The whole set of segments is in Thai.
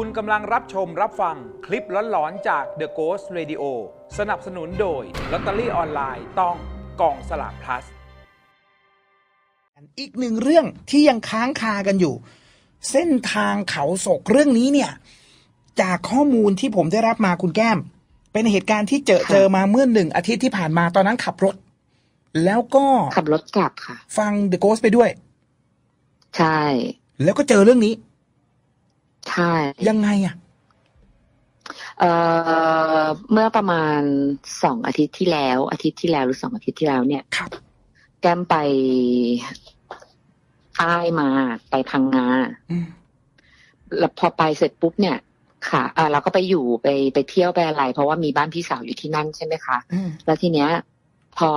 คุณกำลังรับชมรับฟังคลิปหลอนๆจาก The Ghost Radio สนับสนุนโดยลอตเตอรี่ออนไลน์ต้องกองสลาก plus อีกหนึ่งเรื่องที่ยังค้างคากันอยู่ เส้นทางเขาศกเรื่องนี้เนี่ย จากข้อมูลที่ผมได้รับมาคุณแก้ม เป็นเหตุการณ์ที่เจอค่ะเจอมาเมื่อหนึ่งอาทิตย์ที่ผ่านมาตอนนั้นขับรถ แล้วก็ขับรถกลับค่ะ ฟัง The Ghost ไปด้วย ใช่ แล้วก็เจอเรื่องนี้ ใช่ยังไงอะเอ่อเมื่อประมาณสองอาทิตย์ที่แล้ว อาทิตย์ที่แล้วหรือสองอาทิตย์ที่แล้วเนี่ยครับ แก้มไปใต้มาไปพังงาอืมแล้วพอไปเสร็จปุ๊บเนี่ยค่ะอ่าเราก็ไปอยู่ไปไปเที่ยวไปอะไร เพราะว่ามีบ้านพี่สาวอยู่ที่นั่นใช่ไหมคะอืมแล้วทีเนี้ย พอ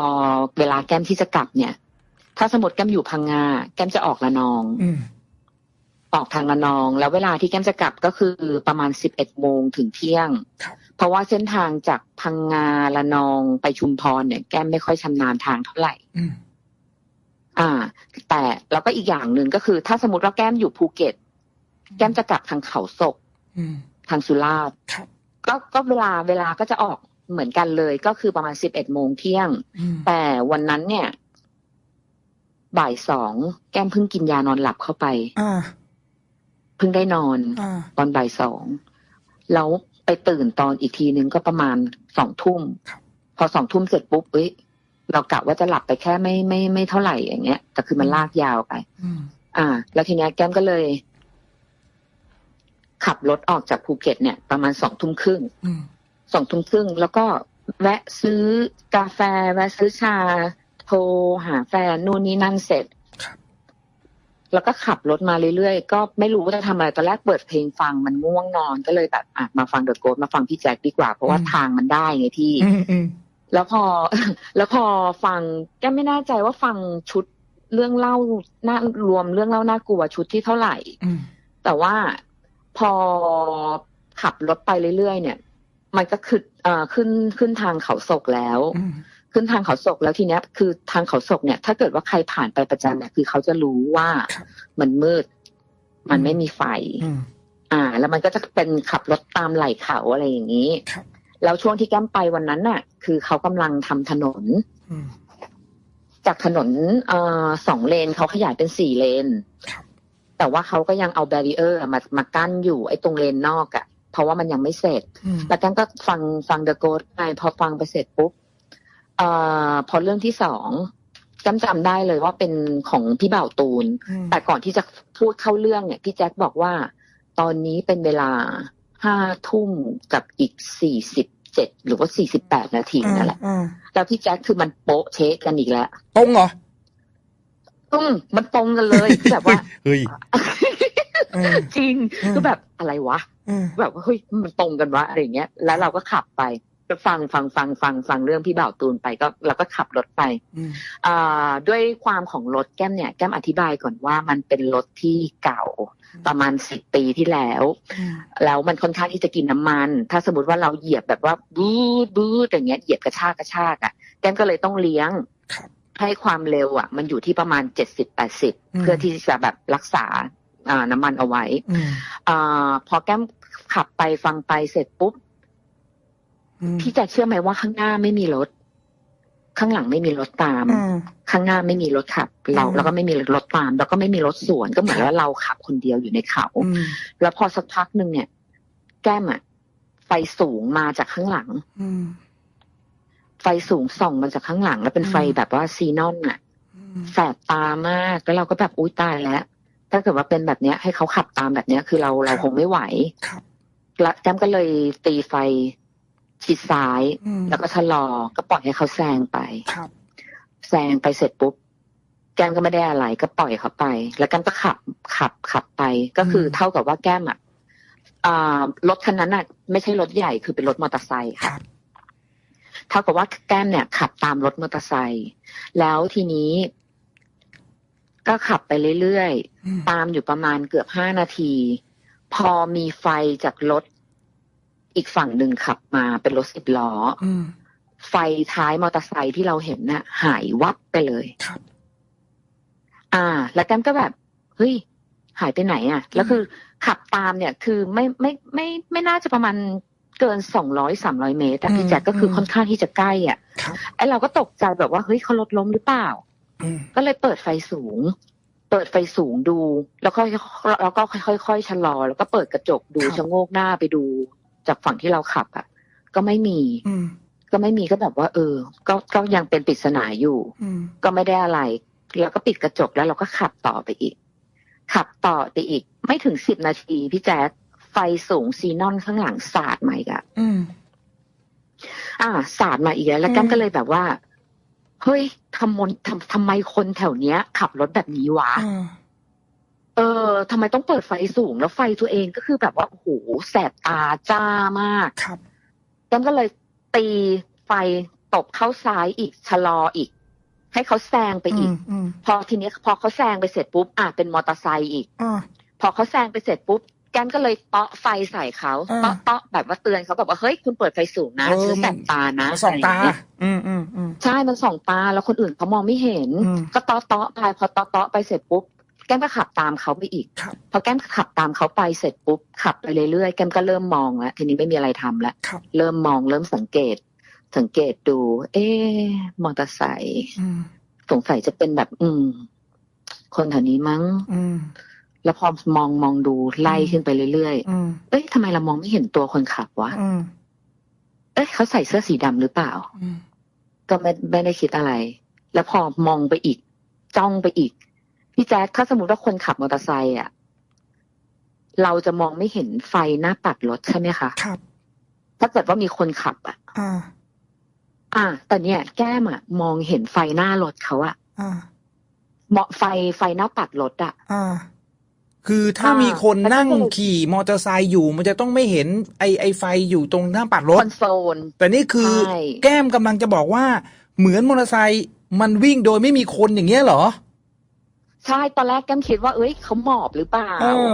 เวลาแก้มที่จะกลับเนี่ย ถ้าสมมติแก้มอยู่พังงาแก้มจะออกละนอง อืม ออกทางละนอง แล้วเวลาที่แก้มจะกลับก็คือประมาณสิบเอ็ดโมงถึงเที่ยงครับเพราะว่าเส้นทางจากพังงาละนองไปชุมพรเนี่ย แก้มไม่ค่อยชำนาญทางเท่าไหร่อืมอ่า แต่แล้วก็อีกอย่างหนึ่งก็คือ ถ้าสมมติว่าแก้มอยู่ภูเก็ต แก้มจะกลับทางเขาศกอืมทางสุราษฎร์ครับก็ก็เวลาเวลาก็จะออกเหมือนกันเลย ก็คือประมาณสิบเอ็ดโมงเที่ยงอืมแต่วันนั้นเนี่ย บ่ายสองแก้มเพิ่งกินยานอนหลับเข้าไปอ่า เพิ่งได้นอนอ่าตอนบ่ายสองแล้วไปตื่นตอนอีกทีนึงก็ประมาณสองทุ่มครับพอสองทุ่มเสร็จปุ๊บเอ้ยเรากะว่าจะหลับไปแค่ไม่ไม่ไม่เท่าไหร่อย่างเงี้ยแต่คือมันลากยาวไปอืมอ่า แล้วทีเนี้ยแก้มก็เลย ขับรถออกจากภูเก็ตเนี่ย ประมาณสองทุ่มครึ่งอืมสองทุ่มครึ่งแล้วก็แวะซื้อกาแฟ แวะซื้อชา โทรหาแฟนนู่นนี่นั่นเสร็จครับ แล้วก็ขับรถมาเรื่อยๆ ก็ไม่รู้ว่าจะทำอะไรตอนแรกเปิดเพลงฟังมันง่วงนอนก็เลยแบบอะมาฟังเดอะโกดมาฟังพี่แจ็คดีกว่า เพราะว่าอืมทางมันได้ไงพี่อืมอืมแล้วพอ แล้วพอฟังแก็ไม่แน่ใจว่าฟังชุดเรื่องเล่าน่ารวมเรื่องเล่าน่ากลัวชุดที่เท่าไหร่อืมแต่ว่าพอขับรถไปเรื่อยๆเนี่ย มันก็ขึ้นเอ่อขึ้นขึ้นทางเขาศกแล้วอืม ขึ้นทางเขาศกแล้วทีเนี้ยคือทางเขาศกเนี่ย ถ้าเกิดว่าใครผ่านไปประจำเนี่ยคือเขาจะรู้ว่าครับมันมืด มันไม่มีไฟอืมอ่า แล้วมันก็จะเป็นขับรถตามไหล่เขาอะไรอย่างนี้ครับแล้วช่วงที่แก้มไปวันนั้นน่ะ คือเขากำลังทำถนนอืมจากถนนเอ่อสองเลนเขาขยายเป็นสี่เลนครับแต่ว่าเขาก็ยังเอาแบรีเออร์มามากั้นอยู่ไอ้ตรงเลนนอกอะ่ะ เพราะว่ามันยังไม่เสร็จอืมแล้วแก้มก็ฟังฟังเดอะโกดไปพอฟังไปเสร็จปุ๊บ เอ่อพอเรื่องที่สองแก้มจำได้เลยว่าเป็นของพี่บ่าวตูนอืมแต่ก่อนที่จะพูดเข้าเรื่องเนี่ยพี่แจ็คบอกว่า ตอนนี้เป็นเวลาห้าทุ่มกับอีกสี่สิบเจ็ดหรือว่าสี่สิบแปดนาทีนั่นแหละอ่าแล้วพี่แจ็คคือมันโป๊ะเชะกันอีกแล้วตรงเหรออืมมันตรงกันเลยคือแบบว่าเฮ้ยเออจริงอืมคือแบบอะไรวะเออแบบว่าเฮ้ยมันตรงกันวะอะไรอย่างเงี้ย แล้วเราก็ขับไป ก็ฟังฟังฟังฟังฟังเรื่องพี่บ่าวตูนไปก็เราก็ขับรถไปอืมอ่าด้วยความของรถแก้มเนี่ย แก้มอธิบายก่อนว่ามันเป็นรถที่เก่าประมาณสิบปีที่แล้วอืมแล้วมันค่อนข้างที่จะกินน้ำมัน ถ้าสมมติว่าเราเหยียบแบบว่าบูดบูดอย่างเงี้ยเหยียบกระชากกระชากอะ แก้มก็เลยต้องเลี้ยงครับให้ความเร็วอะ มันอยู่ที่ประมาณเจ็ดสิบแปดสิบอืมเพื่อที่จะแบบรักษาอ่าน้ำมันเอาไว้อืมอ่าพอแก้มขับไปฟังไปเสร็จปุ๊บอืม พี่จะเชื่อไหมว่าข้างหน้าไม่มีรถ ข้างหลังไม่มีรถตามอืมข้างหน้าไม่มีรถขับ เราอืมแล้วก็ไม่มีรถตาม แล้วก็ไม่มีรถสวนก็เหมือนว่าเราขับคนเดียวอยู่ในเขาอืมแล้วพอสักพักหนึ่งเนี่ย แก้มอะไฟสูงมาจากข้างหลังอืมไฟสูงส่องมาจากข้างหลัง แล้วเป็นไฟอืมแบบว่าซีนอนอะอืมแสบตามาก แล้วเราก็แบบอุ้ยตายแล้วถ้าเกิดว่าเป็นแบบเนี้ย ให้เขาขับตามแบบเนี้ย คือเราเราคงไม่ไหวครับแล้วแก้มก็เลยตีไฟ ชิดซ้ายอืมแล้วก็ชะลอก็ปล่อยให้เขาแซงไปครับแซงไปเสร็จปุ๊บแก้มก็ไม่ได้อะไรก็ปล่อยเขาไป แล้วแก้มก็ขับขับขับไป ก็คือเท่ากับว่าแก้มอะอ่ารถคันนั้นอะ ไม่ใช่รถใหญ่คือเป็นรถมอเตอร์ไซค์คค่ะรับเท่ากับว่าแก้มเนี่ย ขับตามรถมอเตอร์ไซค์แล้วทีนี้ ก็ขับไปเรื่อยอืมๆตามอยู่ประมาณเกือบห้านาที พอมีไฟจากรถ อีกฝั่งหนึ่งขับมาเป็นรถสิบล้ออืมไฟท้ายมอเตอร์ไซค์ที่เราเห็นน่ะ หายวับไปเลยครับ อ่า แล้วแก้มก็แบบเฮ้ยหายไปไหนอะ แล้วคือขับตามเนี่ย คือไม่ไม่ไม่ไม่น่าจะประมาณเกินสองร้อยสามร้อยเมตรแต่พี่แจ๊คก็คือค่อนข้างที่จะใกล้อะครับไอเราก็ตกใจแบบว่าเฮ้ยเขารถล้มหรือเปล่าอืมก็เลยเปิดไฟสูง เปิดไฟสูงดู แล้วก็แล้วก็ค่อยๆชะลอ แล้วก็เปิดกระจกดูชะโงกหน้าไปดู จากฝั่งที่เราขับอะ ก็ไม่มีอืมก็ไม่มีก็แบบว่า เออ ก็ก็ยังเป็นปริศนาอยู่อืมก็ไม่ได้อะไรแล้วก็ปิดกระจกแล้วเราก็ขับต่อไปอีก ขับต่อไปอีก ไม่ถึงสิบนาทีพี่แจ๊คไฟสูงซีนอนข้างหลังสาดมาอีกอะอืมอ่าสาดมาอีกแล้วแล้วอืมแก้มก็เลยแบบว่า เฮ้ยทำมนทำทำไมคนแถวเนี้ย ขับรถแบบนี้วะอ่า เออทำไมต้องเปิดไฟสูงแล้วไฟตัวเองก็คือแบบว่าโอ้โหแสบตาจ้ามากครับแก้มก็เลยตีไฟตบเข้าซ้ายอีกชะลออีก ให้เขาแซงไปอือีกมอืมพอทีเนี้ยพอเขาแซงไปเสร็จปุ๊บอะเป็นมอเตอร์ไซค์อีกอ่าพอเขาแซงไปเสร็จปุ๊บแกมก็เลยเตาะไฟใส่เขาอ่าเตาะเตาะแบบว่าเตือนเขาแบบว่าเฮ้ยคุณเปิดไฟสูงนะเออฉันแสบตานะสองตาะไรย่เยอืมอืมอืมใช่มันส่องตาแล้วคนอื่นเขามองไม่เห็นอืมก็เตาะเตาะไปพอเตาะเตาะไปเสร็จปุ๊บ แก้มก็ขับตามเขาไปอีกครับพอแก้มขับตามเขาไปเสร็จปุ๊บขับไปเรื่อยๆ แก้มก็เริ่มมองแล้วทีนี้ไม่มีอะไรทำแล้วครับเริ่มมองเริ่มสังเกต สังเกตดู เอ๊ะมอเตอร์ไซค์อืมสงสัยจะเป็นแบบ อืม คนแถวนี้มั้ง อืมแล้วพอมองมองดูไล่ขึ้นไปเรื่อยอืมๆเอ้ยทำไมเรามองไม่เห็นตัวคนขับวะอืมเอ้ยเขาใส่เสื้อสีดำหรือเปล่าอืมก็ไม่ไม่ได้คิดอะไร แล้วพอมองไปอีก จ้องไปอีก พี่แจ๊คถ้าสมมติว่าคนขับมอเตอร์ไซค์อะเราจะมองไม่เห็นไฟหน้าปัดรถใช่ไหมคะครับ ถ้าเกิดว่ามีคนขับอะอ่าอ่า แต่เนี่ย แก้มอะ มองเห็นไฟหน้ารถเขาอะอ่าเหมาะไฟไฟหน้าปัดรถอะอ่าคือถ้าอ่ามีมีคนแล้วก็นั่งเลยขี่มอเตอร์ไซค์อยู่ มันจะต้องไม่เห็นไอไอไฟอยู่ตรงหน้าปัดรคถอนโซลแต่นี่คือใช่แก้มกำลังจะบอกว่า เหมือนมอเตอร์ไซค์มันวิ่งโดยไม่มีคนอย่างเงี้ยเหรอ ใช่ตอนแรกแก้มคิดว่า เอ้ยเขาหมอบหรือเปล่าเออ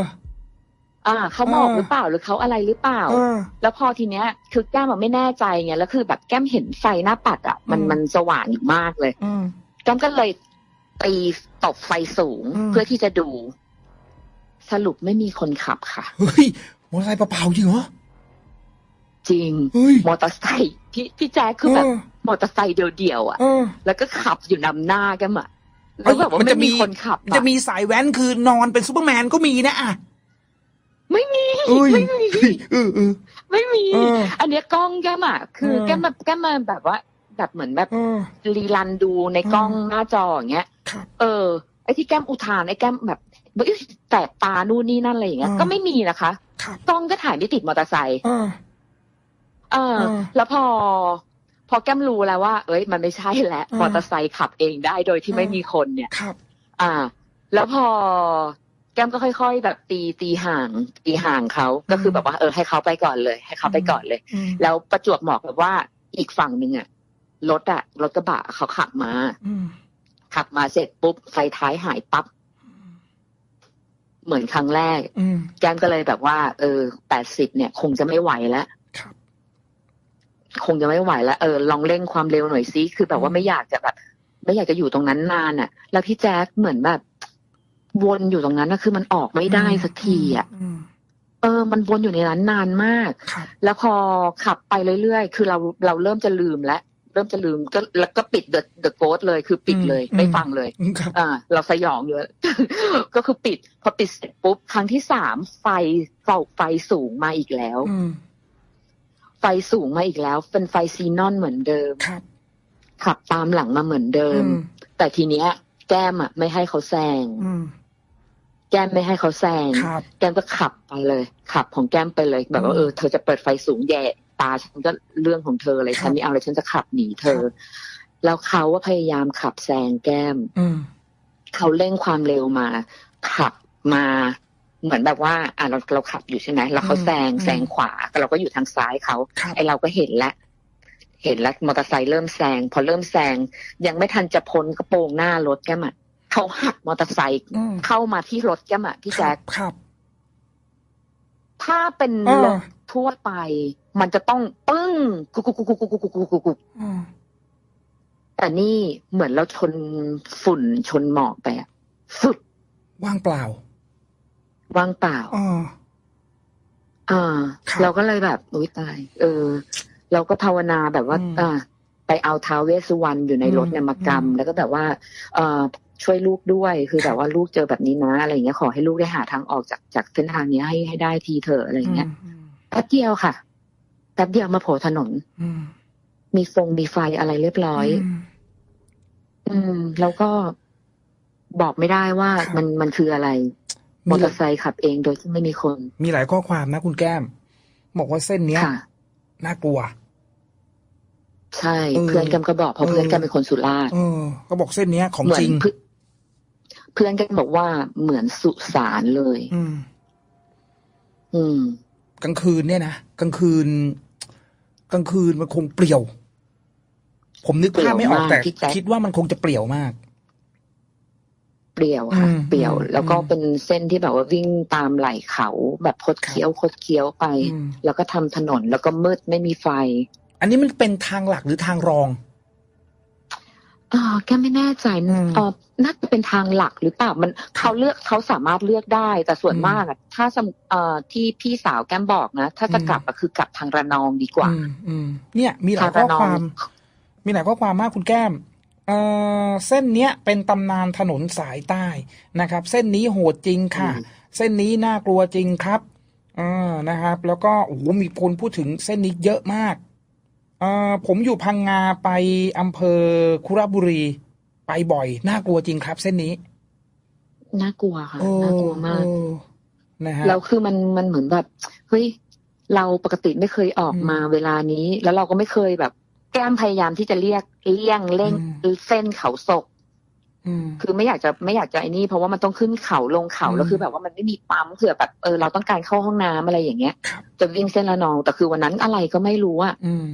อ่าเขาหมอบเออหรือเปล่าหรือเขาอะไรหรือเปล่าเออแล้วพอทีเนี้ย คือแก้มอะไม่แน่ใจไงแล้วคือแบบแก้มเห็นไฟหน้าปัดอะมันอืมมันสว่างอยู่มากเลยอืมแก้มก็เลยตีตบไฟสูงอืมเพื่อที่จะดู สรุปไม่มีคนขับค่ะเฮ้ยมอเตอร์ไซค์เปล่าๆจริงเหรอจริงเฮ้ยมอเตอร์ไซค์พี่พี่แจ๊คคือแบบเออมอเตอร์ไซค์เดียวๆอะเออแล้วก็ขับอยู่นำหน้าแกันอะ แล้วแบบว่ามันจะไม่มีมีคนขับ จะมีสายแว้นคือนอนเป็นซูเปอร์แมนก็มีนะอะไม่มีเอ้ยไม่มีเฮ้ยเออเออไม่มีเอออันเนี้ยกล้องแก้มอะคือเออแก้มแบบแก้มมาแบบว่า แบบเหมือนแบบเออรีรันดูในกล้องอืมหน้าจออย่างเงี้ยครับเออไอ้ที่แก้มอุทานไอ้แก้มแบบเอ้ยแสบตานู่นนี่นั่นอะไรอย่างเงี้ยอืมก็ไม่มีนะคะครับกล้องก็ถ่ายไม่ติดมอเตอร์ไซค์เออเออเออแล้วพอ พอแก้มรู้แล้วว่า เอ้ย มันไม่ใช่แล้วอืมมอเตอร์ไซค์ขับเองได้โดยที่อืมไม่มีคนเนี่ยครับ อ่า แล้วพอแก้มก็ค่อย ๆ แบบตีตีห่างตีห่างเขาก็คือแบบว่าเออให้เขาไปก่อนเลย ให้เขาไปก่อนเลยอืมแล้วประจวบเหมาะกับว่าอีกฝั่งหนึ่งอะรถอะรถกระบะเขาขับมาอืมขับมาเสร็จปุ๊บไฟท้ายหายปั๊บเหมือนครั้งแรกอืมแก้มก็เลยแบบว่า เออแปดสิบเนี่ย คงจะไม่ไหวแล้ว ครับคงจะไม่ไหวแล้วเออลองเร่งความเร็วหน่อยซิคือแบบว่าอืมไม่อยากจะแบบไม่อยากจะอยู่ตรงนั้นนานอะแล้วพี่แจ๊คเหมือนแบบ วนอยู่ตรงนั้นนะคือมันออกไม่ได้สักทีอะอืมเออ มันวนอยู่ในนั้นนานมากครับแล้วพอขับไปเรื่อยๆ คือเราเราเริ่มจะลืมแล้วเริ่มจะลืมก็แล้วก็ปิด the the ghost เลยคือปิดเลยอืมไม่ฟังเลยอืมครับอ่าเราสยองเยอะก็คือปิด พอปิดเสร็จปุ๊บ ครั้งที่สามไฟเสาไฟสูงมาอีกแล้วอืมไฟสูงมาอีกแล้ว เป็นไฟซีนอนเหมือนเดิมครับขับตามหลังมาเหมือนเดิอืมมแต่ทีเนี้ย แก้มอะ ไม่ให้เขาแซงอืมแก้มไม่ให้เขาแซงครับแก้มก็ขับไปเลย ขับของแก้มไปเลย แบบว่าอืมเออเธอจะเปิดไฟสูงแย่ตาฉันก็เรื่องของเธอเลยครับฉันไม่เอาเลยฉันจะขับหนีเธอครับแล้วเขาว่าพยายามขับแซงแก้มอืมเขาเร่งความเร็วมา ขับมา เหมือนแบบว่าอะเราเราขับอยู่ใช่ไหมแล้วเขาอืมแซงอืมแซงขวาเราก็อยู่ทางซ้ายเขาครับไอเราก็เห็นแล้วเห็นแล้วมอเตอร์ไซค์เริ่มแซงพอเริ่มแซงยังไม่ทันจะพ้นกระโปรงหน้ารถแก้มอะเขาหักมอเตอร์ไซค์อืมเข้ามาที่รถแก้มอะพี่แจ๊คครับ ถ้าเป็นเออรถทั่วไป มันจะต้องปึ้งกุกกุกกุกกุกกุกกุกกุกกุกกุกอืมแต่นี่เหมือนเราชนฝุ่นชนหมอกไปอะสุดว่างเปล่า ว่างเปล่าอ๋ออ่าครับเราก็เลยแบบอุ้ยตาย เออ เราก็ภาวนาแบบว่าอืมอ่า ไปเอาท้าวเวสสุวรรณอยู่ในรถเนี่ยอืมมากำอืมแล้วก็แบบว่า เอ่อช่วยลูกด้วยคือครับแบบว่าลูกเจอแบบนี้นะอะไรอย่างเงี้ยขอให้ลูกได้หาทางออกจากจากเส้นทางนี้ให้ให้ได้ทีเถอะอะไรอย่างเงี้ยอืมแป๊บเดียวค่ะแป๊บเดียวมาโผล่ถนนอืมมีฟงมีไฟอะไรเรียบร้อยมอืม แล้วก็บอกไม่ได้ว่าครับมันมันคืออะไร มอเตอร์ไซค์ขับเองโดยที่ไม่มีคน มีหลายข้อความนะคุณแก้ม บอกว่าเส้นเนี้ยค่ะน่ากลัว ใช่เออเพื่อนกันก็บอกเพราะเออเพื่อนกันเป็นคนสุราษฎร์เออก็บอกเส้นเนี้ยของเหมือจนริงเพื่อนเพื่อนกันบอกว่าเหมือนสุสานเลย อืม อืม กลางคืนเนี่ยนะกลางคืน กลางคืนมันคงเปลี่ยว ผมนึกภาพไม่ออกเปลี่ยวมากแต่พี่แจ๊คคิดว่ามันคงจะเปลี่ยวมาก เปลี่ยวค่ะอืมเปลี่ยวอืมแล้วก็อืมเป็นเส้นที่แบบว่าวิ่งตามไหล่เขาแบบคดเคี้ยวคดเคี้ยวไปอืมแล้วก็ทำถนนแล้วก็มืดไม่มีไฟ อันนี้มันเป็นทางหลักหรือทางรองอ่าแกไม่แน่ใจอืมเออน่าจะเป็นทางหลักหรือเปล่ามันเขาเลือกเขาสามารถเลือกได้ แต่ส่วนอืมมากอะถ้าสมเอ่อที่พี่สาวแก้มบอกนะ ถ้าจะอืมกลับอะคือกลับทางระนองดีกว่า อืมอืมเนี่ย มีหลายทางข้อระนองความ มีหลายข้อความมากคุณแก้ม เอ่อเส้นเนี้ยเป็นตำนานถนนสายใต้นะครับ เส้นนี้โหดจริงค่ะ เส้นนี้น่ากลัวจริงครับอ่านะครับ แล้วก็โอ้โหมีคนพูดถึงเส้นนี้เยอะมากเอ่อผมอยู่พังงาไปอำเภอคุระบุรี ไปบ่อย น่ากลัวจริงครับ เส้นนี้ น่ากลัวค่ะโอ้น่ากลัวมากโอ้นะฮะแล้วคือมันมันเหมือนแบบเฮ้ยเราปกติไม่เคยออกอืมมาเวลานี้ แล้วเราก็ไม่เคยแบบ แก้มพยายามที่จะเรียกเลี่ยงเล่งอืมเส้นเขาศกอืมคือไม่อยากจะไม่อยากจะไอ้นี่เพราะว่ามันต้องขึ้นเขาลงเขาอืมแล้วคือแบบว่ามันไม่มีปั๊มเผื่อแบบเออเราต้องการเข้าห้องน้ำอะไรอย่างเงี้ยครับจะวิ่งเส้นละนองแต่คือวันนั้นอะไรก็ไม่รู้อะอืม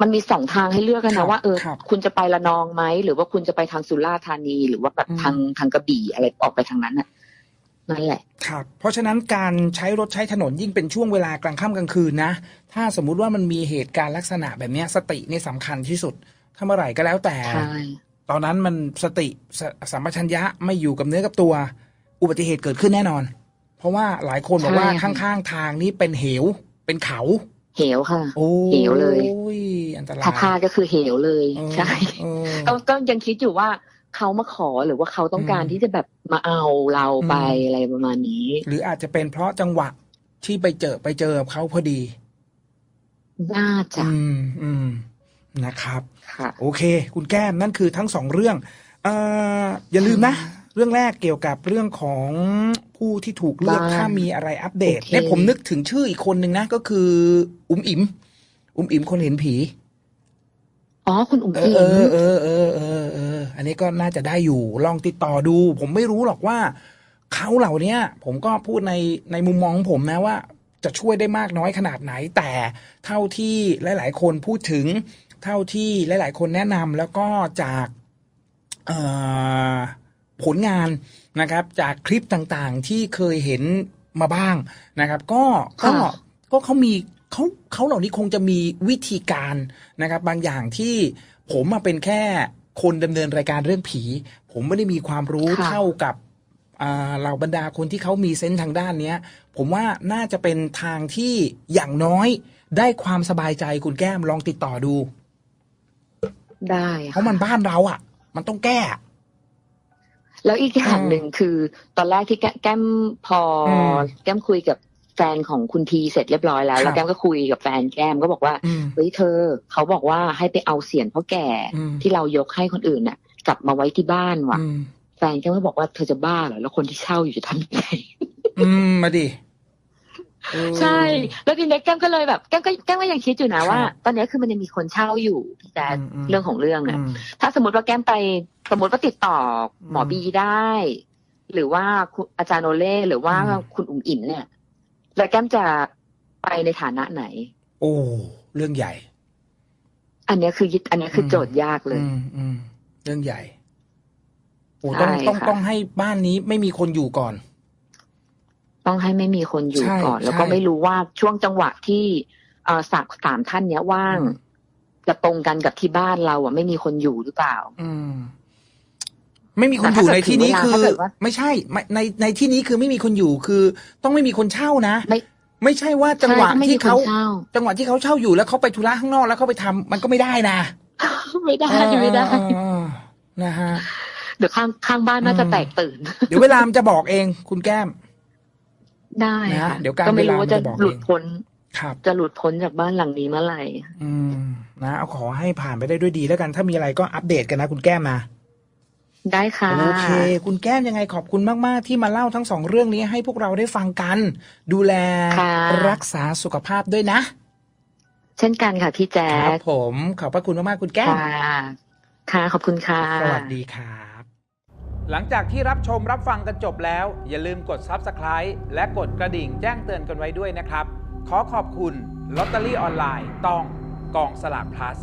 มันมีสองทางให้เลือกกันครันะบว่าเออครับคุณจะไปละนองไหมหรือว่าคุณจะไปทางสุราษฎร์ธานี หรือว่าแบบอืมทางทางกระบี่อะไรออกไปทางนั้นน่ะ นั่นแหละ ครับ เพราะฉะนั้นการใช้รถใช้ถนนยิ่งเป็นช่วงเวลากลางค่ำกลางคืนนะ ถ้าสมมุติว่ามันมีเหตุการณ์ลักษณะแบบเนี้ยสตินี่สำคัญที่สุด ถ้าเมื่อไหร่ก็แล้วแต่ใช่ตอนนั้นมันสติสสัมปชัญญะไม่อยู่กับเนื้อกับตัว อุบัติเหตุเกิดขึ้นแน่นอน เพราะว่าหลายคนบอกว่าข้างๆทางนี้เป็นเหว เป็นเขา เหวค่ะโอ้เหวเลยอันตรายถ้าพลาดก็คือเหวเลยเออใช่เออก็ก็ยังคิดอยู่ว่า เขามาขอหรือว่าเขาต้องการอืมที่จะแบบมาเอาเราไปอืมอะไรประมาณนี้ หรืออาจจะเป็นเพราะจังหวะที่ไปเจอไปเจอกับเขาพอดี น่าจะอืมอืมนะครับค่ะโอเค คุณแก้มนั่นคือทั้งสองเรื่องเอ่ออย่าลืมนะ เรื่องแรกเกี่ยวกับเรื่องของผู้ที่ถูกเลือกบ้านถ้ามีอะไรอัปเดตโอเคเนี่ยผมนึกถึงชื่ออีกคนหนึ่งนะ ก็คือ อุ๋มอิ๋มอุ๋มอิ๋มคนเห็นผีอ๋อคุณอุ๋มเออิ๋อมเออเออเออเออเอ ออันนี้ก็น่าจะได้อยู่ลองติดต่อดู ผมไม่รู้หรอกว่าเขาเหล่าเนี้ยผมก็พูดในในมุมมองของผมนะว่า จะช่วยได้มากน้อยขนาดไหน แต่เท่าที่หลาย ๆ คนพูดถึง เท่าที่หลาย ๆ คนแนะนำแล้วก็จากเอ่อผลงานนะครับ จากคลิปต่างๆที่เคยเห็นมาบ้างนะครับ ก็ก็ค่ะก็เขามีเขาเขาเหล่านี้คงจะมีวิธีการนะครับ บางอย่างที่ผมมาเป็นแค่ คนดำเนินรายการเรื่องผี ผมไม่ได้มีความรู้ค่ะเท่ากับอ่าเหล่าบรรดาคนที่เขามีเซนส์ทางด้านเนี้ย ผมว่าน่าจะเป็นทางที่อย่างน้อยได้ความสบายใจคุณแก้มลองติดต่อดู ได้เพค่ะราะมันบ้านเราอะ มันต้องแก้ แล้วอีกอย่างอืมหนึ่งคือ ตอนแรกที่แกแก้มพออมแก้มคุยกับ แฟนของคุณทีเสร็จเรียบร้อยแล้วครับแล้วแก้มก็คุยกับแฟนแก้มก็บอกว่าอืมเฮ้ยเธอ เขาบอกว่าให้ไปเอาเสียนพ่อแก่อืมที่เรายกให้คนอื่นน่ะ กลับมาไว้ที่บ้านว่ะอืมแฟนแก้มก็บอกว่าเธอจะบ้าเหรอแล้วคนที่เช่าอยู่จะทำยังไงอืมมาดิเออใช่ แล้วทีนี้แก้มก็เลยแบบแก้มก็แก้มก็ยังคิดอยู่นะครับว่า ตอนนี้คือมันยังมีคนเช่าอยู่พี่แจ๊คอืมอืมเรื่องของเรื่องเนี่ยอืมถ้าสมมติว่าแก้มไปสมมติว่าติดต่อหมออืมบีได้ หรือว่าคุณอาจารย์โอเล่หรือว่าอืมคุณอุ๋มอิ่มเนี่ย แล้วแก้มจะไปในฐานะไหน โอ้ เรื่องใหญ่ อันเนี้ยคือยึดอันเนี้ยคือมโจทย์ยากเลยอืมอืมเรื่องใหญ่โอ้ต้องใช่ต้องค่ะต้องให้บ้านนี้ไม่มีคนอยู่ก่อน ต้องให้ไม่มีคนอยู่ใช่ก่อน แล้วก็ใช่ไม่รู้ว่าช่วงจังหวะที่เอ่อสามสามท่านเนี้ยว่างอืมจะตรงกันกับที่บ้านเราอะไม่มีคนอยู่หรือเปล่า อืม ไม่มีคนอยู่แต่ถ้าในที่นี้เกิดถึงเวลาคือถ้าเกิดว่าไม่ใช่ไม่ในในที่นี้คือไม่มีคนอยู่คือ ต้องไม่มีคนเช่านะไม่ไม่ใช่ว่าจังหวะใช่ต้องไม่ที่มีคนเขาเช่าจังหวะที่เขาเช่าอยู่แล้วเขาไปธุระข้างนอกแล้วเขาไปทำมันก็ไม่ได้นะไม่ได้ไม่ได้เออเออนะฮะเดี๋ยวข้างข้างบ้านน่าจะอืมแตกตื่น เดี๋ยวเวลามันจะบอกเอง คุณแก้ม ได้นะค่ะเดี๋ยวการก็ไม่รู้เวลาว่าจะมันจะบอกหลุดเองพ้นครับจะหลุดพ้นจากบ้านหลังนี้เมื่อไหร่อืมนะเอาขอให้ผ่านไปได้ด้วยดีแล้วกัน ถ้ามีอะไรก็อัปเดตกันนะคุณแก้มนะ ได้ค่ะ โอเค คุณแก้มยังไงขอบคุณมาก ๆ ที่มาเล่าทั้งสองเรื่องนี้ให้พวกเราได้ฟังกัน ดูแลค่ะรักษาสุขภาพด้วยนะ เช่นกันค่ะพี่แจ๊ครับคผม ขอบพระคุณมาก ๆ คุณแก้มค่ะค่ะ ขอบคุณค่ะ สวัสดีครับ หลังจากที่รับชมรับฟังกันจบแล้ว อย่าลืมกด Subscribe และกดกระดิ่งแจ้งเตือนกันไว้ด้วยนะครับ ขอขอบคุณลอตเตอรี่ออนไลน์ต้องกองสลาก plus